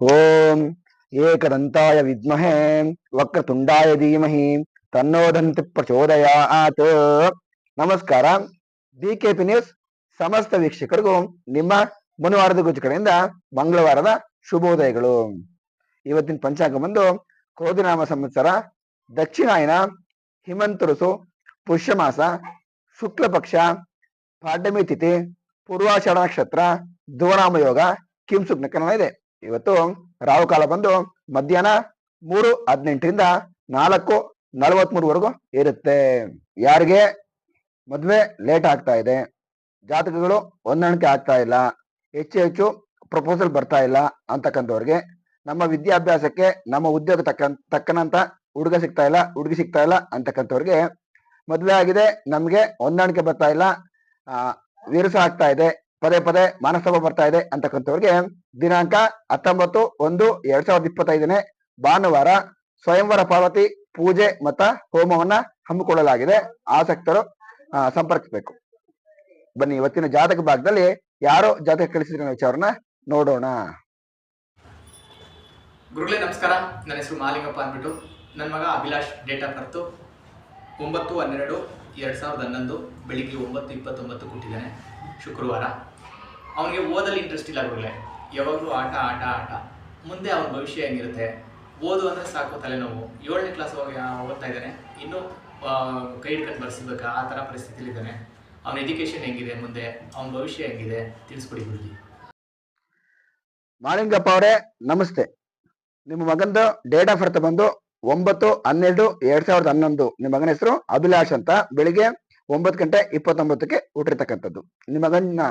ಓಂ ಏಕದಂತಾಯ ವಿದ್ಮಹೇ ವಕ್ರತುಂಡಾಯ ಧೀಮಹಿ ತನ್ನೋದಂತಿ ಪ್ರಚೋದಯಾತ್ ನಮಸ್ಕಾರ D K P news ಸಮಸ್ತ ವೀಕ್ಷಕರಿಗೂ ನಿಮ್ಮ ಮನುವಾರದ ಗುಜು ಕಡೆಯಿಂದ ಮಂಗಳವಾರದ ಶುಭೋದಯಗಳು. ಇವತ್ತಿನ ಪಂಚಾಂಗ ಬಂದು ಕೋದಿನಾಮ ಸಂವತ್ಸರ, ದಕ್ಷಿಣಾಯನ ಹಿಮಂತ ಪುಷ್ಯ ಪುಷ್ಯಮಾಸ ಶುಕ್ಲ ಪಕ್ಷ ಪಾಡ್ಯಮಿ ತಿಥಿ, ಪೂರ್ವಾಷಾಢ ನಕ್ಷತ್ರ ಧ್ರುವನಾಮ ಯೋಗ ಕಿಂಸುಕ್ನ ಕನ್ನಡ ಇದೆ. ಇವತ್ತು ರಾಹುಕಾಲ ಬಂದು ಮಧ್ಯಾಹ್ನ ಮೂರು ಹದಿನೆಂಟರಿಂದ ನಾಲ್ಕು ನಲವತ್ಮೂರುವರೆಗೂ ಇರುತ್ತೆ. ಯಾರಿಗೆ? ಮದ್ವೆ ಲೇಟ್ ಆಗ್ತಾ ಇದೆ. ಜಾತಕಗಳು ಹೊಂದಾಣಿಕೆ ಆಗ್ತಾ ಇಲ್ಲ. ಹೆಚ್ಚು ಹೆಚ್ಚು ಪ್ರಪೋಸಲ್ ಬರ್ತಾ ಇಲ್ಲ ಅಂತಕ್ಕಂಥವ್ರಿಗೆ ನಮ್ಮ ವಿದ್ಯಾಭ್ಯಾಸಕ್ಕೆ, ನಮ್ಮ ಉದ್ಯೋಗ ತಕ್ಕ, ತಕ್ಕನಂತ ಹುಡುಗ ಸಿಗ್ತಾ ಇಲ್ಲ, ಹುಡುಗಿ ಸಿಗ್ತಾ ಇಲ್ಲ ಅಂತಕ್ಕಂಥವ್ರಿಗೆ ಮದ್ವೆ ಆಗಿದೆ. ನಮಗೆ ಹೊಂದಾಣಿಕೆ ಬರ್ತಾ ಇಲ್ಲ. ವಿರಸ ಆಗ್ತಾ ಇದೆ. ಪದೇ ಪದೇ ಮಾನಸಭಾ ಬರ್ತಾ ಇದೆ ಅಂತಕ್ಕಂಥವ್ರಿಗೆ ದಿನಾಂಕ ಹತ್ತೊಂಬತ್ತು ಒಂದು ಎರಡ್ ಸಾವಿರದ ಇಪ್ಪತ್ತೈದನೇ ಭಾನುವಾರ ಸ್ವಯಂವರ ಪಾರ್ವತಿ ಪೂಜೆ ಮತ ಹೋಮವನ್ನ ಹಮ್ಮಿಕೊಳ್ಳಲಾಗಿದೆ. ಆಸಕ್ತರು ಸಂಪರ್ಕಿಸಬೇಕು. ಬನ್ನಿ, ಇವತ್ತಿನ ಜಾತಕ ಭಾಗದಲ್ಲಿ ಯಾರೋ ಜಾತಕ ಕಳಿಸಿದ್ರೆ ವಿಚಾರನ ನೋಡೋಣ. ಗುರುಗಳೇ, ನಮಸ್ಕಾರ. ನನ್ನ ಹೆಸರು ಮಾಲಿಂಗಪ್ಪ ಅಂದ್ಬಿಟ್ಟು. ನನ್ನ ಮಗ ಅಭಿಲಾಷ್ ಡೇಟ್ ಆಫ್ ಬರ್ತು. ಒಂಬತ್ತು ಹನ್ನೆರಡು ಎರಡು ಸಾವಿರದ ಹನ್ನೊಂದು, ಬೆಳಿಗ್ಗೆ ಒಂಬತ್ತು ಇಪ್ಪತ್ತೊಂಬತ್ತು ಕೊಟ್ಟಿದ್ದಾನೆ. ಶುಕ್ರವಾರ. ಅವನಿಗೆ ಓದಲ್ಲಿ ಇಂಟ್ರೆಸ್ಟ್ ಇಲ್ಲ ಗುರುಗಳೇ. ಯಾವಾಗಲೂ ಆಟ ಆಟ ಆಟ. ಮುಂದೆ ಅವನ ಭವಿಷ್ಯ ಹೆಂಗಿರುತ್ತೆ? ಓದು ಅಂದರೆ ಸಾಕು ತಲೆನೋವು. ಏಳನೇ ಕ್ಲಾಸ್ ಹೋಗಿ ಓದ್ತಾ ಇದ್ದಾನೆ. ಇನ್ನೂ ಕೈ ಹಿಡ್ಕೊಂಡು ಬರ್ಸಿಬೇಕಾ ಆ ಥರ ಪರಿಸ್ಥಿತಿಲಿದ್ದಾನೆ ಅವನ ಎಜುಕೇಷನ್ ಹೆಂಗಿದೆ ಮುಂದೆ? ಅವನ ಭವಿಷ್ಯ ಹೆಂಗಿದೆ? ತಿಳಿಸ್ಕೊಡಿ ಗುರುಜಿ. ಮಾಲಿಂಗಪ್ಪ ಅವರೇ, ನಮಸ್ತೆ. ನಿಮ್ಮ ಮಗಂದು ಡೇಟ್ ಆಫ್ ಬರ್ತ್ ಬಂದು ಒಂಬತ್ತು, ಹನ್ನೆರಡು, ಎರಡ್ ಸಾವಿರದ ಹನ್ನೊಂದು. ನಿಮ್ಮ ಮಗನ ಹೆಸರು ಅಭಿಲಾಷ್ ಅಂತ. ಬೆಳಿಗ್ಗೆ ಒಂಬತ್ತು ಗಂಟೆ ಇಪ್ಪತ್ತೊಂಬತ್ತಕ್ಕೆ ಹುಟ್ಟಿರ್ತಕ್ಕಂಥದ್ದು ನಿಮ್ಮ ಮಗನ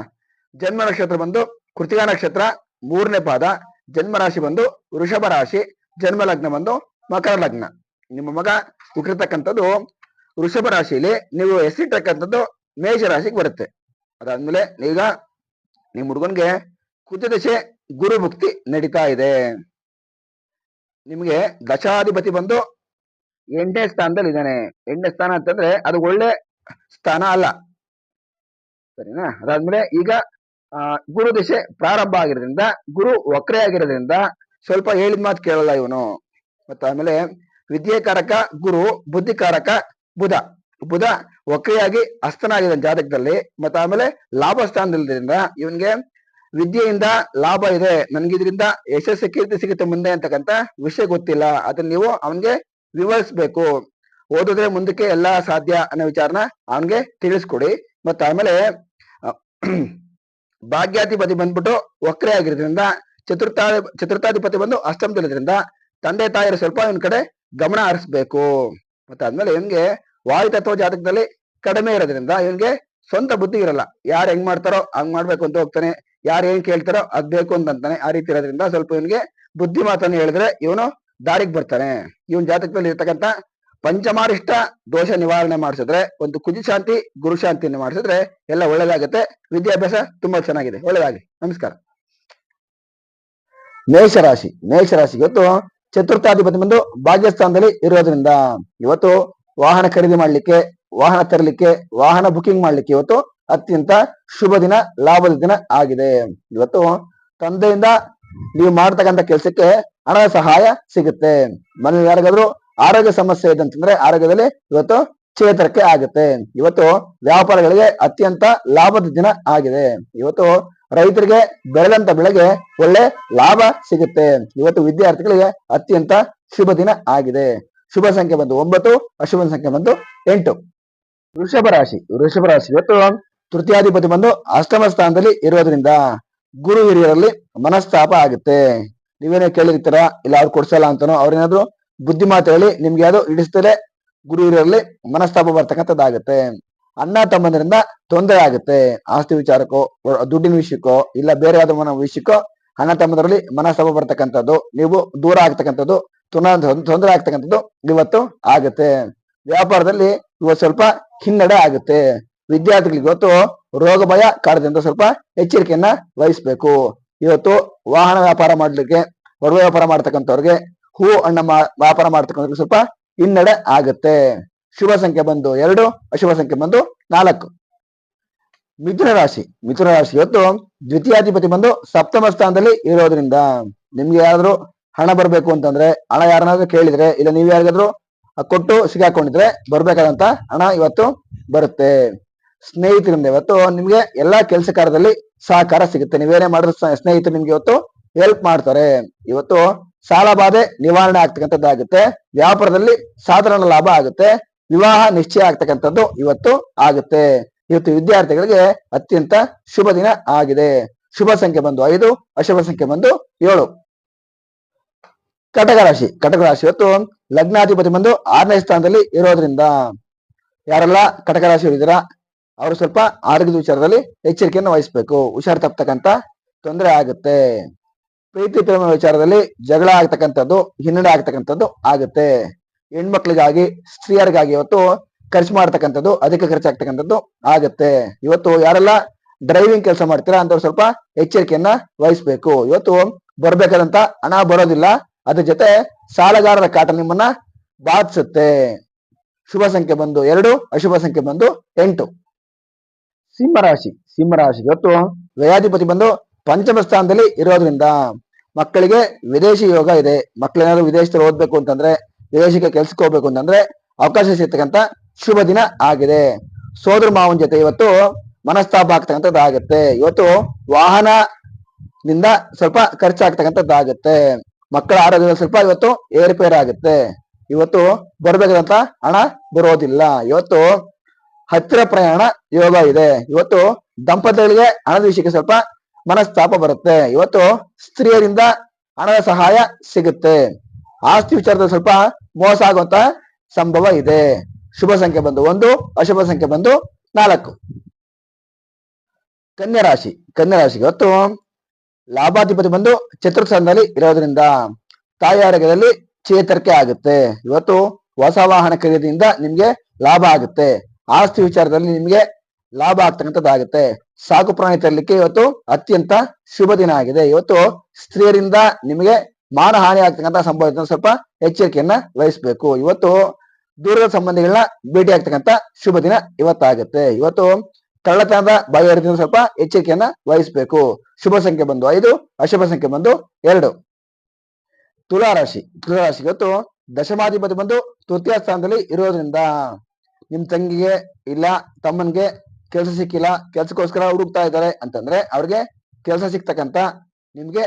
ಜನ್ಮ ನಕ್ಷತ್ರ ಬಂದು ಕೃತಿಕಾ ನಕ್ಷತ್ರ ಮೂರನೇ ಪಾದ, ಜನ್ಮ ರಾಶಿ ಬಂದು ವೃಷಭ ರಾಶಿ, ಜನ್ಮ ಲಗ್ನ ಬಂದು ಮಕರ ಲಗ್ನ. ನಿಮ್ಮ ಮಗ ಹುಟ್ಟಿರ್ತಕ್ಕಂಥದ್ದು ವೃಷಭ ರಾಶಿಯಲ್ಲಿ ನೀವು ಹೆಸರಿಟ್ಟಕ್ಕಂಥದ್ದು ಮೇಷ ರಾಶಿಗೆ ಬರುತ್ತೆ. ಅದಾದ್ಮೇಲೆ ಈಗ ನಿಮ್ಮ ಹುಡುಗನ್ಗೆ ಕುಜದಶೆ ಗುರು ಮುಕ್ತಿ ನಡೀತಾ ಇದೆ. ನಿಮ್ಗೆ ದಶಾಧಿಪತಿ ಬಂದು ಎಂಟನೇ ಸ್ಥಾನದಲ್ಲಿ ಇದ್ದಾನೆ ಎಂಟನೇ ಸ್ಥಾನ ಅಂತಂದ್ರೆ ಅದು ಒಳ್ಳೆ ಸ್ಥಾನ ಅಲ್ಲ. ಸರಿನಾ? ಅದಾದ್ಮೇಲೆ ಈಗ ಗುರು ದಿಶೆ ಪ್ರಾರಂಭ ಆಗಿರೋದ್ರಿಂದ, ಗುರು ವಕ್ರೆ ಆಗಿರೋದ್ರಿಂದ ಸ್ವಲ್ಪ ಹೇಳಿದ ಮಾತು ಕೇಳಲ್ಲ ಇವನು. ಮತ್ತ ಆಮೇಲೆ ವಿದ್ಯೆಕಾರಕ ಗುರು, ಬುದ್ಧಿಕಾರಕ ಬುಧ. ಬುಧ ವಕ್ರೆಯಾಗಿ ಅಸ್ತನಾಗಿದೆ ಜಾತಕದಲ್ಲಿ. ಮತ್ತೆ ಆಮೇಲೆ ಲಾಭ ಸ್ಥಾನದಲ್ಲಿರೋದ್ರಿಂದ ಇವನ್ಗೆ ವಿದ್ಯೆಯಿಂದ ಲಾಭ ಇದೆ. ನನ್ಗೆ ಇದರಿಂದ ಯಶಸ್ಸು ಕೀರ್ತಿ ಸಿಗುತ್ತೆ ಮುಂದೆ ಅಂತಕ್ಕಂತ ವಿಷಯ ಗೊತ್ತಿಲ್ಲ. ಅದನ್ನ ನೀವು ಅವನ್ಗೆ ವಿವರಿಸ್ಬೇಕು. ಓದಿದ್ರೆ ಮುಂದಕ್ಕೆ ಎಲ್ಲಾ ಸಾಧ್ಯ ಅನ್ನೋ ವಿಚಾರನ ಅವನ್ಗೆ ತಿಳಿಸ್ಕೊಡಿ. ಮತ್ತೆ ಆಮೇಲೆ ಭಾಗ್ಯಾಧಿಪತಿ ಬಂದ್ಬಿಟ್ಟು ವಕ್ರೆ ಆಗಿರೋದ್ರಿಂದ, ಚತುರ್ಥ, ಚತುರ್ಥಾಧಿಪತಿ ಬಂದು ಅಷ್ಟಮದಲ್ಲಿದ್ರಿಂದ ತಂದೆ ತಾಯಿರು ಸ್ವಲ್ಪ ಇವನ್ ಕಡೆ ಗಮನ ಹರಿಸ್ಬೇಕು. ಮತ್ತೆ ಆದ್ಮೇಲೆ ಇವನ್ಗೆ ವಾಯು ತತ್ವ ಜಾತಕದಲ್ಲಿ ಕಡಿಮೆ ಇರೋದ್ರಿಂದ ಇವನ್ಗೆ ಸ್ವಂತ ಬುದ್ಧಿ ಇರಲ್ಲ. ಯಾರು ಹೆಂಗ್ ಮಾಡ್ತಾರೋ ಹಂಗ್ ಮಾಡ್ಬೇಕು ಅಂತ ಹೋಗ್ತಾನೆ. ಯಾರು ಏನ್ ಕೇಳ್ತಾರೋ ಅದ್ ಬೇಕು ಅಂತ ಅಂತಾನೆ ಆ ರೀತಿ ಇರೋದ್ರಿಂದ ಸ್ವಲ್ಪ ಇವನ್ಗೆ ಬುದ್ಧಿ ಮಾತನ್ನು ಹೇಳಿದ್ರೆ ಇವನು ದಾರಿಗೆ ಬರ್ತಾನೆ. ಇವನ್ ಜಾತಕದಲ್ಲಿ ಇರ್ತಕ್ಕಂತ ಪಂಚಮಾರಿಷ್ಟ ದೋಷ ನಿವಾರಣೆ ಮಾಡಿಸಿದ್ರೆ, ಒಂದು ಕುಜಿ ಶಾಂತಿ, ಗುರು ಶಾಂತಿಯನ್ನು ಮಾಡಿಸಿದ್ರೆ ಎಲ್ಲ ಒಳ್ಳೇದಾಗುತ್ತೆ. ವಿದ್ಯಾಭ್ಯಾಸ ತುಂಬಾ ಚೆನ್ನಾಗಿದೆ. ಒಳ್ಳೇದಾಗಿ ನಮಸ್ಕಾರ. ಮೇಷರಾಶಿ. ಮೇಷರಾಶಿ ಇವತ್ತು ಚತುರ್ಥಾಧಿಪತಿ ಬಂದು ಭಾಗ್ಯಸ್ಥಾನದಲ್ಲಿ ಇರೋದ್ರಿಂದ ಇವತ್ತು ವಾಹನ ಖರೀದಿ ಮಾಡ್ಲಿಕ್ಕೆ, ವಾಹನ ತರಲಿಕ್ಕೆ, ವಾಹನ ಬುಕಿಂಗ್ ಮಾಡ್ಲಿಕ್ಕೆ ಇವತ್ತು ಅತ್ಯಂತ ಶುಭ ದಿನ, ಲಾಭದ ದಿನ ಆಗಿದೆ. ಇವತ್ತು ತಂದೆಯಿಂದ ನೀವು ಮಾಡ್ತಕ್ಕಂಥ ಕೆಲಸಕ್ಕೆ ಹಣದ ಸಹಾಯ ಸಿಗುತ್ತೆ. ಮನೆಯಲ್ಲಿ ಯಾರಿಗಾದ್ರೂ ಆರೋಗ್ಯ ಸಮಸ್ಯೆ ಇದೆ ಅಂತಂದ್ರೆ ಆರೋಗ್ಯದಲ್ಲಿ ಇವತ್ತು ಚೇತರಿಕೆ ಆಗುತ್ತೆ. ಇವತ್ತು ವ್ಯಾಪಾರಗಳಿಗೆ ಅತ್ಯಂತ ಲಾಭದ ದಿನ ಆಗಿದೆ. ಇವತ್ತು ರೈತರಿಗೆ ಬೆಳೆದಂತ ಬೆಳೆಗೆ ಒಳ್ಳೆ ಲಾಭ ಸಿಗುತ್ತೆ. ಇವತ್ತು ವಿದ್ಯಾರ್ಥಿಗಳಿಗೆ ಅತ್ಯಂತ ಶುಭ ದಿನ ಆಗಿದೆ. ಶುಭ ಸಂಖ್ಯೆ ಬಂದು ಒಂಬತ್ತು, ಅಶುಭ ಸಂಖ್ಯೆ ಬಂದು ಎಂಟು. ವೃಷಭ ರಾಶಿ. ವೃಷಭ ರಾಶಿ ಇವತ್ತು ತೃತೀಯಾಧಿಪತಿ ಬಂದು ಅಷ್ಟಮ ಸ್ಥಾನದಲ್ಲಿ ಇರೋದ್ರಿಂದ ಗುರು ಹಿರಿಯರಲ್ಲಿ ಮನಸ್ತಾಪ ಆಗುತ್ತೆ. ನೀವೇನೇ ಕೇಳಿರ್ತೀರಾ, ಇಲ್ಲ ಅವ್ರು ಕೊಡ್ಸಲ್ಲ ಅಂತಾನೋ, ಅವ್ರೇನಾದ್ರು ಬುದ್ಧಿ ಮಾತು ಹೇಳಿ ನಿಮ್ಗೆ ಯಾವುದೋ ಇಡಿಸ್ತದೆ ಗುರು ಇರಲಿ, ಮನಸ್ತಾಪ ಬರ್ತಕ್ಕಂಥದ್ದಾಗುತ್ತೆ. ಅಣ್ಣ ತಮ್ಮಂದ್ರಿಂದ ತೊಂದರೆ ಆಗುತ್ತೆ. ಆಸ್ತಿ ವಿಚಾರಕ್ಕೋ ದುಡ್ಡಿನ ವಿಷಯಕ್ಕೋ, ಇಲ್ಲ ಬೇರೆ ಯಾವ್ದೋ ಮನ, ವಿಷಯಕ್ಕೋ, ಅಣ್ಣ ತಮ್ಮದರಲ್ಲಿ ಮನಸ್ತಾಪ ಬರ್ತಕ್ಕಂಥದ್ದು, ನೀವು ದೂರ ಆಗ್ತಕ್ಕಂಥದ್ದು, ತೊಂದರೆ ಆಗ್ತಕ್ಕಂಥದ್ದು ಇವತ್ತು ಆಗುತ್ತೆ. ವ್ಯಾಪಾರದಲ್ಲಿ ಇವತ್ತು ಸ್ವಲ್ಪ ಹಿನ್ನಡೆ ಆಗುತ್ತೆ. ವಿದ್ಯಾರ್ಥಿಗಳಿಗೆ ಇವತ್ತು ರೋಗ, ಭಯ ಕಾಡದಿಂದ ಸ್ವಲ್ಪ ಎಚ್ಚರಿಕೆಯನ್ನ ವಹಿಸ್ಬೇಕು. ಇವತ್ತು ವಾಹನ ವ್ಯಾಪಾರ ಮಾಡ್ಲಿಕ್ಕೆ ಒಡವೆ ವ್ಯಾಪಾರ ಮಾಡ್ತಕ್ಕಂಥವ್ರಿಗೆ ಹೂ ಹಣ್ಣ ವ್ಯಾಪಾರ ಮಾಡ್ತಕ್ಕಂಥ ಸ್ವಲ್ಪ ಹಿನ್ನಡೆ ಆಗುತ್ತೆ. ಶುಭ ಸಂಖ್ಯೆ ಬಂದು ಎರಡು, ಅಶುಭ ಸಂಖ್ಯೆ ಬಂದು ನಾಲ್ಕು. ಮಿಥುನ ರಾಶಿ ಮಿಥುನ ರಾಶಿ ಇವತ್ತು ದ್ವಿತೀಯಾಧಿಪತಿ ಬಂದು ಸಪ್ತಮ ಸ್ಥಾನದಲ್ಲಿ ಇರೋದ್ರಿಂದ ನಿಮ್ಗೆ ಯಾರಾದ್ರೂ ಹಣ ಬರ್ಬೇಕು ಅಂತಂದ್ರೆ, ಹಣ ಯಾರನ್ನಾದ್ರೂ ಕೇಳಿದ್ರೆ, ಇಲ್ಲ ನೀವ್ ಯಾರಿಗಾದ್ರೂ ಕೊಟ್ಟು ಸಿಗಾಕೊಂಡಿದ್ರೆ ಬರ್ಬೇಕಾದಂತ ಹಣ ಇವತ್ತು ಬರುತ್ತೆ. ಸ್ನೇಹಿತರಿಂದ ಇವತ್ತು ನಿಮ್ಗೆ ಎಲ್ಲಾ ಕೆಲಸ ಕಾರ್ಯದಲ್ಲಿ ಸಹಕಾರ ಸಿಗುತ್ತೆ. ನೀವೇನೇ ಮಾಡಿದ್ರು ಸ್ನೇಹಿತರು ನಿಮ್ಗೆ ಇವತ್ತು ಹೆಲ್ಪ್ ಮಾಡ್ತಾರೆ. ಇವತ್ತು ಸಾಲ ಬಾಧೆ ನಿವಾರಣೆ ಆಗ್ತಕ್ಕಂಥದ್ದಾಗುತ್ತೆ ವ್ಯಾಪಾರದಲ್ಲಿ ಸಾಧಾರಣ ಲಾಭ ಆಗುತ್ತೆ. ವಿವಾಹ ನಿಶ್ಚಯ ಆಗ್ತಕ್ಕಂಥದ್ದು ಇವತ್ತು ಆಗುತ್ತೆ. ಇವತ್ತು ವಿದ್ಯಾರ್ಥಿಗಳಿಗೆ ಅತ್ಯಂತ ಶುಭ ದಿನ ಆಗಿದೆ. ಶುಭ ಸಂಖ್ಯೆ ಬಂದು ಐದು, ಅಶುಭ ಸಂಖ್ಯೆ ಬಂದು ಏಳು. ಕಟಕ ರಾಶಿ ಕಟಕ ರಾಶಿ ಇವತ್ತು ಲಗ್ನಾಧಿಪತಿ ಬಂದು ಆರನೇ ಸ್ಥಾನದಲ್ಲಿ ಇರೋದ್ರಿಂದ ಯಾರೆಲ್ಲ ಕಟಕ ರಾಶಿ ಇದ್ದೀರಾ ಅವರು ಸ್ವಲ್ಪ ಆರೋಗ್ಯದ ವಿಚಾರದಲ್ಲಿ ಎಚ್ಚರಿಕೆಯನ್ನು ವಹಿಸಬೇಕು. ಹುಷಾರ್ ತಪ್ಪತಕ್ಕಂತ ತೊಂದರೆ ಆಗುತ್ತೆ. ಪ್ರೀತಿ ಪ್ರೇಮ ವಿಚಾರದಲ್ಲಿ ಜಗಳ ಆಗ್ತಕ್ಕಂಥದ್ದು, ಹಿನ್ನಡೆ ಆಗ್ತಕ್ಕಂಥದ್ದು ಆಗುತ್ತೆ. ಹೆಣ್ಮಕ್ಳಿಗಾಗಿ, ಸ್ತ್ರೀಯರಿಗಾಗಿ ಇವತ್ತು ಖರ್ಚು ಮಾಡ್ತಕ್ಕಂಥದ್ದು, ಅಧಿಕ ಖರ್ಚಾಗ್ತಕ್ಕಂಥದ್ದು ಆಗುತ್ತೆ. ಇವತ್ತು ಯಾರೆಲ್ಲ ಡ್ರೈವಿಂಗ್ ಕೆಲಸ ಮಾಡ್ತೀರಾ ಅಂತವ್ರು ಸ್ವಲ್ಪ ಎಚ್ಚರಿಕೆಯನ್ನ ವಹಿಸ್ಬೇಕು. ಇವತ್ತು ಬರ್ಬೇಕಾದಂತ ಹಣ ಬರೋದಿಲ್ಲ, ಅದ್ರ ಜೊತೆ ಸಾಲಗಾರರ ಕಾಟ ನಿಮ್ಮನ್ನ ಬಾಧಿಸುತ್ತೆ. ಶುಭ ಸಂಖ್ಯೆ ಬಂದು ಎರಡು, ಅಶುಭ ಸಂಖ್ಯೆ ಬಂದು ಎಂಟು. ಸಿಂಹರಾಶಿ ಸಿಂಹರಾಶಿ ಇವತ್ತು ವ್ಯಯಾಧಿಪತಿ ಬಂದು ಪಂಚಮ ಸ್ಥಾನದಲ್ಲಿ ಇರೋದ್ರಿಂದ ಮಕ್ಕಳಿಗೆ ವಿದೇಶಿ ಯೋಗ ಇದೆ. ಮಕ್ಕಳೇನಾದ್ರು ವಿದೇಶದಲ್ಲಿ ಓದ್ಬೇಕು ಅಂತಂದ್ರೆ, ವಿದೇಶಕ್ಕೆ ಕೆಲ್ಸಕ್ಕೆ ಹೋಗ್ಬೇಕು ಅಂತಂದ್ರೆ ಅವಕಾಶ ಸಿಗ್ತಕ್ಕಂತ ಶುಭ ದಿನ ಆಗಿದೆ. ಸೋದರ ಮಾವನ ಜೊತೆ ಇವತ್ತು ಮನಸ್ತಾಪ ಆಗ್ತಕ್ಕಂಥದ್ದು ಆಗುತ್ತೆ. ಇವತ್ತು ವಾಹನದಿಂದ ಸ್ವಲ್ಪ ಖರ್ಚಾಗ್ತಕ್ಕಂಥದ್ದಾಗುತ್ತೆ. ಮಕ್ಕಳ ಆರೋಗ್ಯದಲ್ಲಿ ಸ್ವಲ್ಪ ಇವತ್ತು ಏರುಪೇರು ಆಗುತ್ತೆ. ಇವತ್ತು ಬರ್ಬೇಕಾದಂತ ಹಣ ಬರೋದಿಲ್ಲ. ಇವತ್ತು ಹತ್ತಿರ ಪ್ರಯಾಣ ಯೋಗ ಇದೆ. ಇವತ್ತು ದಂಪತಿಗಳಿಗೆ ಹಣದ ವಿಷಯಕ್ಕೆ ಸ್ವಲ್ಪ ಮನಸ್ತಾಪ ಬರುತ್ತೆ. ಇವತ್ತು ಸ್ತ್ರೀಯರಿಂದ ಹಣದ ಸಹಾಯ ಸಿಗುತ್ತೆ. ಆಸ್ತಿ ವಿಚಾರದಲ್ಲಿ ಸ್ವಲ್ಪ ಮೋಸ ಆಗುವಂತ ಸಂಭವ ಇದೆ. ಶುಭ ಸಂಖ್ಯೆ ಬಂದು ಒಂದು, ಅಶುಭ ಸಂಖ್ಯೆ ಬಂದು ನಾಲ್ಕು. ಕನ್ಯಾ ರಾಶಿ ಕನ್ಯಾ ರಾಶಿ ಇವತ್ತು ಲಾಭಾಧಿಪತಿ ಬಂದು ಚತುರ್ಥದಲ್ಲಿ ಇರೋದ್ರಿಂದ ತಾಯಿ ಆರೋಗ್ಯದಲ್ಲಿ ಚೇತರಿಕೆ ಆಗುತ್ತೆ. ಇವತ್ತು ಹೊಸ ವಾಹನ ಖರೀದಿಯಿಂದ ನಿಮ್ಗೆ ಲಾಭ ಆಗುತ್ತೆ. ಆಸ್ತಿ ವಿಚಾರದಲ್ಲಿ ನಿಮ್ಗೆ ಲಾಭ ಆಗ್ತಕ್ಕಂಥದ್ದಾಗುತ್ತೆ. ಸಾಕು ಪ್ರಾಣಿ ತರಲಿಕ್ಕೆ ಇವತ್ತು ಅತ್ಯಂತ ಶುಭ ದಿನ ಆಗಿದೆ. ಇವತ್ತು ಸ್ತ್ರೀಯರಿಂದ ನಿಮಗೆ ಮಾನಹಾನಿ ಆಗ್ತಕ್ಕಂಥ ಸಂಭವ ಸ್ವಲ್ಪ ಎಚ್ಚರಿಕೆಯನ್ನ ವಹಿಸ್ಬೇಕು. ಇವತ್ತು ದೂರದ ಸಂಬಂಧಿಗಳನ್ನ ಭೇಟಿ ಆಗ್ತಕ್ಕಂಥ ಶುಭ ದಿನ ಇವತ್ತಾಗುತ್ತೆ. ಇವತ್ತು ಕಳ್ಳತನದ ಬಗೆಹರಿದಿಂದ ಸ್ವಲ್ಪ ಎಚ್ಚರಿಕೆಯನ್ನ ವಹಿಸ್ಬೇಕು. ಶುಭ ಸಂಖ್ಯೆ ಬಂದು ಐದು, ಅಶುಭ ಸಂಖ್ಯೆ ಬಂದು ಎರಡು. ತುಲಾರಾಶಿ ರಾಶಿ, ತುಲಾ ರಾಶಿ ಇವತ್ತು ದಶಮಾಧಿಪತಿ ಬಂದು ತೃತೀಯ ಸ್ಥಾನದಲ್ಲಿ ಇರೋದ್ರಿಂದ ನಿಮ್ ತಂಗಿಗೆ ಇಲ್ಲ, ತಮ್ಮನ್ಗೆ ಕೆಲಸ ಸಿಕ್ಕಿಲ್ಲ, ಕೆಲ್ಸಕ್ಕೋಸ್ಕರ ಹುಡುಕ್ತಾ ಇದ್ದಾರೆ ಅಂತಂದ್ರೆ ಅವ್ರಿಗೆ ಕೆಲಸ ಸಿಗ್ತಕ್ಕಂತ ನಿಮ್ಗೆ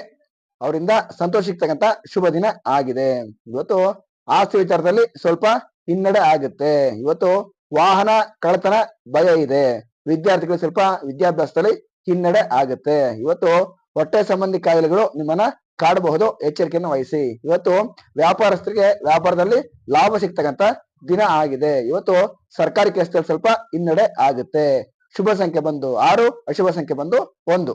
ಅವರಿಂದ ಸಂತೋಷ ಸಿಗ್ತಕ್ಕಂತ ಶುಭ ದಿನ ಆಗಿದೆ. ಇವತ್ತು ಆಸ್ತಿ ವಿಚಾರದಲ್ಲಿ ಸ್ವಲ್ಪ ಹಿನ್ನಡೆ ಆಗುತ್ತೆ. ಇವತ್ತು ವಾಹನ ಕಳತನ ಭಯ ಇದೆ. ವಿದ್ಯಾರ್ಥಿಗಳು ಸ್ವಲ್ಪ ವಿದ್ಯಾಭ್ಯಾಸದಲ್ಲಿ ಹಿನ್ನಡೆ ಆಗುತ್ತೆ. ಇವತ್ತು ಹೊಟ್ಟೆ ಸಂಬಂಧಿ ಕಾಯಿಲೆಗಳು ನಿಮ್ಮನ್ನ ಕಾಡಬಹುದು. ಎಚ್ಚರಿಕೆಯನ್ನು ವಹಿಸಿ. ಇವತ್ತು ವ್ಯಾಪಾರಸ್ಥರಿಗೆ ವ್ಯಾಪಾರದಲ್ಲಿ ಲಾಭ ಸಿಗ್ತಕ್ಕಂತ ದಿನ ಆಗಿದೆ. ಇವತ್ತು ಸರ್ಕಾರಿ ಕೆಲಸದಲ್ಲಿ ಸ್ವಲ್ಪ ಹಿನ್ನಡೆ ಆಗುತ್ತೆ. ಶುಭ ಸಂಖ್ಯೆ ಬಂದು ಆರು, ಅಶುಭ ಸಂಖ್ಯೆ ಬಂದು ಒಂದು.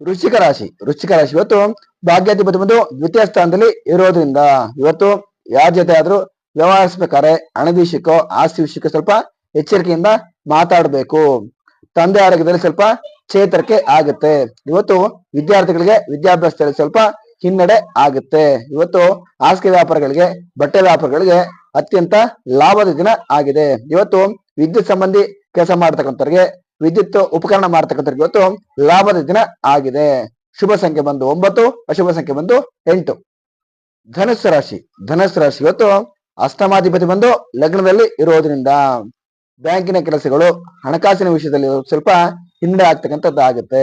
ವೃಶ್ಚಿಕ ರಾಶಿ. ವೃಶ್ಚಿಕ ರಾಶಿ ಇವತ್ತು ಭಾಗ್ಯಾಧಿಪತಿ ಬಂದು ದ್ವಿತೀಯ ಸ್ಥಾನದಲ್ಲಿ ಇರೋದ್ರಿಂದ ಇವತ್ತು ಯಾರ ಜೊತೆ ಆದ್ರೂ ವ್ಯವಹರಿಸ್ಬೇಕಾದ್ರೆ ಹಣದ ವಿಷಯಕ್ಕೋ, ಆಸ್ತಿ ವಿಷಯಕ್ಕೋ ಸ್ವಲ್ಪ ಎಚ್ಚರಿಕೆಯಿಂದ ಮಾತಾಡಬೇಕು. ತಂದೆ ಆರೋಗ್ಯದಲ್ಲಿ ಸ್ವಲ್ಪ ಚೇತರಿಕೆ ಆಗುತ್ತೆ. ಇವತ್ತು ವಿದ್ಯಾರ್ಥಿಗಳಿಗೆ ವಿದ್ಯಾಭ್ಯಾಸದಲ್ಲಿ ಸ್ವಲ್ಪ ಹಿನ್ನಡೆ ಆಗುತ್ತೆ. ಇವತ್ತು ಹಾಸಿಗೆ ವ್ಯಾಪಾರಗಳಿಗೆ, ಬಟ್ಟೆ ವ್ಯಾಪಾರಗಳಿಗೆ ಅತ್ಯಂತ ಲಾಭದ ದಿನ ಆಗಿದೆ. ಇವತ್ತು ವಿದ್ಯುತ್ ಸಂಬಂಧಿ ಕೆಲಸ ಮಾಡ್ತಕ್ಕಂಥವ್ರಿಗೆ ವಿದ್ಯುತ್ ಉಪಕರಣ ಮಾಡ್ತಕ್ಕಂಥವ್ರಿಗೆ ಇವತ್ತು ಲಾಭದ ದಿನ ಆಗಿದೆ. ಶುಭ ಸಂಖ್ಯೆ ಬಂದು ಒಂಬತ್ತು, ಅಶುಭ ಸಂಖ್ಯೆ ಬಂದು ಎಂಟು. ಧನುಸ್ಸು ರಾಶಿ ಧನುಸ್ಸು ರಾಶಿ ಇವತ್ತು ಅಷ್ಟಮಾಧಿಪತಿ ಬಂದು ಲಗ್ನದಲ್ಲಿ ಇರೋದ್ರಿಂದ ಬ್ಯಾಂಕಿನ ಕೆಲಸಗಳು, ಹಣಕಾಸಿನ ವಿಷಯದಲ್ಲಿ ಸ್ವಲ್ಪ ಹಿನ್ನಡೆ ಆಗ್ತಕ್ಕಂಥದ್ದಾಗುತ್ತೆ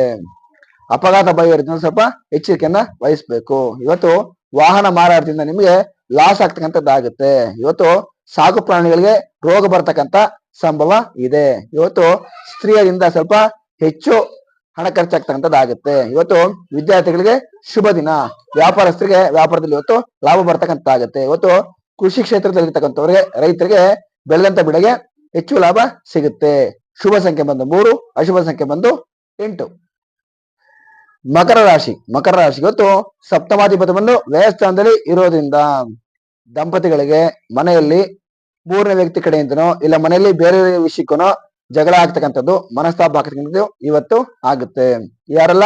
ಅಪಘಾತ ಭಯ ಇರೋದ್ರಿಂದ ಸ್ವಲ್ಪ ಎಚ್ಚರಿಕೆಯನ್ನ ವಹಿಸ್ಬೇಕು. ಇವತ್ತು ವಾಹನ ಮಾರಾಟದಿಂದ ನಿಮಗೆ ಲಾಸ್ ಆಗ್ತಕ್ಕಂಥದ್ದು ಆಗುತ್ತೆ ಇವತ್ತು ಸಾಕು ಪ್ರಾಣಿಗಳಿಗೆ ರೋಗ ಬರ್ತಕ್ಕಂತ ಸಂಭವ ಇದೆ. ಇವತ್ತು ಸ್ತ್ರೀಯರಿಂದ ಸ್ವಲ್ಪ ಹೆಚ್ಚು ಹಣ ಖರ್ಚಾಗ್ತಕ್ಕಂಥದ್ದಾಗುತ್ತೆ. ಇವತ್ತು ವಿದ್ಯಾರ್ಥಿಗಳಿಗೆ ಶುಭ ದಿನ. ವ್ಯಾಪಾರಸ್ಥರಿಗೆ ವ್ಯಾಪಾರದಲ್ಲಿ ಇವತ್ತು ಲಾಭ ಬರ್ತಕ್ಕಂಥದ್ದಾಗುತ್ತೆ. ಇವತ್ತು ಕೃಷಿ ಕ್ಷೇತ್ರದಲ್ಲಿ ಇರ್ತಕ್ಕಂಥವ್ರಿಗೆ ರೈತರಿಗೆ ಬೆಳೆದಂತ ಬೆಳೆಗೆ ಹೆಚ್ಚು ಲಾಭ ಸಿಗುತ್ತೆ. ಶುಭ ಸಂಖ್ಯೆ ಬಂದು ಮೂರು, ಅಶುಭ ಸಂಖ್ಯೆ ಬಂದು ಎಂಟು. ಮಕರ ರಾಶಿ. ಮಕರ ರಾಶಿ ಇವತ್ತು ಸಪ್ತಮಾಧಿಪತಿ ಬಂದು ವ್ಯಯಸ್ಥಾನದಲ್ಲಿ ಇರೋದ್ರಿಂದ ದಂಪತಿಗಳಿಗೆ ಮನೆಯಲ್ಲಿ ಮೂರನೇ ವ್ಯಕ್ತಿ ಕಡೆಯಿಂದನೋ, ಇಲ್ಲ ಮನೆಯಲ್ಲಿ ಬೇರೆ ವಿಷಯಕ್ಕೂ ಜಗಳ ಆಗ್ತಕ್ಕಂಥದ್ದು, ಮನಸ್ತಾಪ ಆಗ್ತಕ್ಕಂಥದ್ದು ಇವತ್ತು ಆಗುತ್ತೆ. ಯಾರೆಲ್ಲ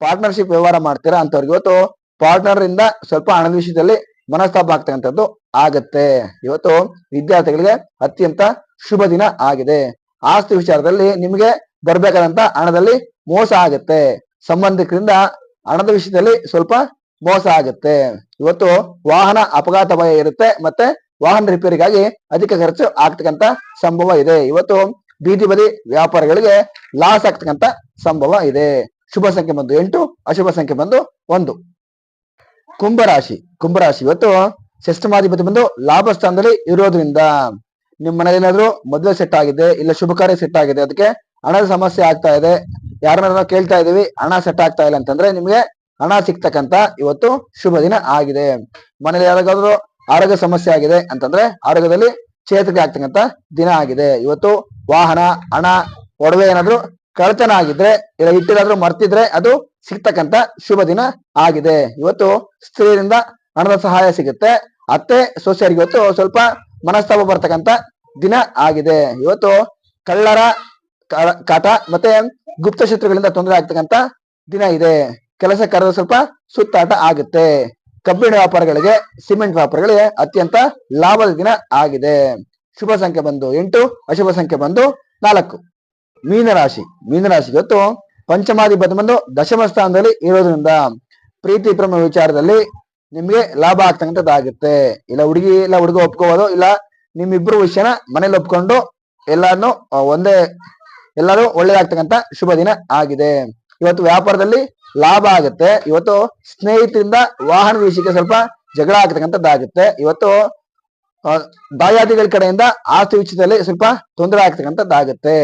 ಪಾರ್ಟ್ನರ್ಶಿಪ್ ವ್ಯವಹಾರ ಮಾಡ್ತೀರಾ ಅಂತವ್ರಿಗೆ ಇವತ್ತು ಪಾರ್ಟ್ನರ್ ಇಂದ ಸ್ವಲ್ಪ ಹಣದ ವಿಷಯದಲ್ಲಿ ಮನಸ್ತಾಪ ಆಗ್ತಕ್ಕಂಥದ್ದು ಆಗತ್ತೆ. ಇವತ್ತು ವಿದ್ಯಾರ್ಥಿಗಳಿಗೆ ಅತ್ಯಂತ ಶುಭ ದಿನ ಆಗಿದೆ. ಆಸ್ತಿ ವಿಚಾರದಲ್ಲಿ ನಿಮಗೆ ಬರ್ಬೇಕಾದಂತ ಹಣದಲ್ಲಿ ಮೋಸ ಆಗತ್ತೆ. ಸಂಬಂಧಿಕರಿಂದ ಹಣದ ವಿಷಯದಲ್ಲಿ ಸ್ವಲ್ಪ ಮೋಸ ಆಗುತ್ತೆ. ಇವತ್ತು ವಾಹನ ಅಪಘಾತ ಭಯ ಇರುತ್ತೆ, ಮತ್ತೆ ವಾಹನ ರಿಪೇರಿಗಾಗಿ ಅಧಿಕ ಖರ್ಚು ಆಗ್ತಕ್ಕಂತ ಸಂಭವ ಇದೆ. ಇವತ್ತು ಬೀದಿ ಬದಿ ವ್ಯಾಪಾರಿಗಳಿಗೆ ಲಾಸ್ ಆಗ್ತಕ್ಕಂತ ಸಂಭವ ಇದೆ. ಶುಭ ಸಂಖ್ಯೆ ಬಂದು ಎಂಟು, ಅಶುಭ ಸಂಖ್ಯೆ ಬಂದು ಒಂದು. ಕುಂಭರಾಶಿ ಕುಂಭರಾಶಿ ಇವತ್ತು ಶಿಷ್ಟಮಾಧಿಪತಿ ಬಂದು ಲಾಭ ಸ್ಥಾನದಲ್ಲಿ ಇರೋದ್ರಿಂದ ನಿಮ್ಮ ಮನೇಲಿ ಏನಾದ್ರು ಮದುವೆ ಸೆಟ್ ಆಗಿದೆ ಇಲ್ಲ ಶುಭ ಕಾರ್ಯ ಸೆಟ್ ಆಗಿದೆ, ಅದಕ್ಕೆ ಹಣದ ಸಮಸ್ಯೆ ಆಗ್ತಾ ಇದೆ. ಯಾರನ್ನ ಕೇಳ್ತಾ ಇದೀವಿ ಹಣ ಸೆಟ್ ಆಗ್ತಾ ಇಲ್ಲ ಅಂತಂದ್ರೆ ನಿಮ್ಗೆ ಹಣ ಸಿಗ್ತಕ್ಕಂತ ಇವತ್ತು ಶುಭ ದಿನ ಆಗಿದೆ. ಮನೇಲಿ ಯಾರಿಗಾದ್ರೂ ಆರೋಗ್ಯ ಸಮಸ್ಯೆ ಆಗಿದೆ ಅಂತಂದ್ರೆ ಆರೋಗ್ಯದಲ್ಲಿ ಚೇತರಿಕೆ ಆಗ್ತಕ್ಕಂತ ದಿನ ಆಗಿದೆ. ಇವತ್ತು ವಾಹನ, ಹಣ, ಒಡವೆ ಏನಾದ್ರು ಕಳತನ ಆಗಿದ್ರೆ ಇಲ್ಲ ಇಟ್ಟಿರಾದ್ರೂ ಮರ್ತಿದ್ರೆ ಅದು ಸಿಗ್ತಕ್ಕಂತ ಶುಭ ದಿನ ಆಗಿದೆ. ಇವತ್ತು ಸ್ತ್ರೀಯರಿಂದ ಹಣದ ಸಹಾಯ ಸಿಗುತ್ತೆ. ಅತ್ತೆ, ಸೊಸೆಯರಿಗೆ ಇವತ್ತು ಸ್ವಲ್ಪ ಮನಸ್ತಾಪ ಬರ್ತಕ್ಕಂತ ದಿನ ಆಗಿದೆ. ಇವತ್ತು ಕಳ್ಳರ ಕಾಟ ಮತ್ತೆ ಗುಪ್ತ ಶತ್ರುಗಳಿಂದ ತೊಂದರೆ ಆಗ್ತಕ್ಕಂತ ದಿನ ಇದೆ. ಕೆಲಸ ಕಾರ್ಯದ ಸ್ವಲ್ಪ ಸುತ್ತಾಟ ಆಗುತ್ತೆ. ಕಬ್ಬಿಣ ವ್ಯಾಪಾರಗಳಿಗೆ, ಸಿಮೆಂಟ್ ವ್ಯಾಪಾರಗಳಿಗೆ ಅತ್ಯಂತ ಲಾಭದ ದಿನ ಆಗಿದೆ. ಶುಭ ಸಂಖ್ಯೆ ಬಂದು ಎಂಟು, ಅಶುಭ ಸಂಖ್ಯೆ ಬಂದು ನಾಲ್ಕು. ಮೀನರಾಶಿ ಮೀನರಾಶಿ ಇವತ್ತು ಪಂಚಮಾಧಿಪತಿ ಬಂದು ದಶಮ ಸ್ಥಾನದಲ್ಲಿ ಇರೋದ್ರಿಂದ ಪ್ರೀತಿ ಪ್ರಮ ವಿಚಾರದಲ್ಲಿ ನಿಮ್ಗೆ ಲಾಭ ಆಗ್ತಕ್ಕಂಥದ್ದಾಗುತ್ತೆ. ಇಲ್ಲ ಹುಡುಗಿ, ಇಲ್ಲ ಹುಡುಗ ಒಪ್ಕೋಬೋದು, ಇಲ್ಲ ನಿಮ್ಮಿಬ್ರು ವಿಷಯನ ಮನೇಲಿ ಒಪ್ಕೊಂಡು ಎಲ್ಲಾನು ಒಂದೇ, ಎಲ್ಲರೂ ಒಳ್ಳೇದಾಗ್ತಕ್ಕಂಥ ಶುಭ ದಿನ ಆಗಿದೆ. ಇವತ್ತು ವ್ಯಾಪಾರದಲ್ಲಿ ಲಾಭ ಆಗುತ್ತೆ. ಇವತ್ತು ಸ್ನೇಹಿತರಿಂದ ವಾಹನ ವಿಷಯಕ್ಕೆ ಸ್ವಲ್ಪ ಜಗಳ ಆಗ್ತಕ್ಕಂಥದ್ದಾಗುತ್ತೆ ಇವತ್ತು ದಾಯಾದಿಗಳ ಕಡೆಯಿಂದ ಆಸ್ತಿ ವಿಷಯದಲ್ಲಿ ಸ್ವಲ್ಪ ತೊಂದರೆ ಆಗ್ತಕ್ಕಂಥದ್ದಾಗುತ್ತೆ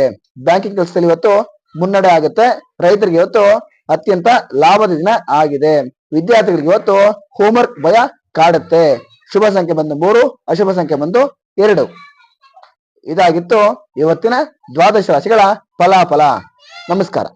ಬ್ಯಾಂಕಿಂಗ್ ಕೆಲಸದಲ್ಲಿ ಇವತ್ತು ಮುನ್ನಡೆ ಆಗುತ್ತೆ. ರೈತರಿಗೆ ಇವತ್ತು ಅತ್ಯಂತ ಲಾಭದ ದಿನ ಆಗಿದೆ. ವಿದ್ಯಾರ್ಥಿಗಳಿಗೆ ಇವತ್ತು ಹೋಮ್ವರ್ಕ್ ಭಯ ಕಾಡುತ್ತೆ. ಶುಭ ಸಂಖ್ಯೆ ಬಂದು ಮೂರು, ಅಶುಭ ಸಂಖ್ಯೆ ಬಂದು ಎರಡು. ಇದಾಗಿತ್ತು ಇವತ್ತಿನ ದ್ವಾದಶ ರಾಶಿಗಳ ಫಲಾಫಲ. ನಮಸ್ಕಾರ.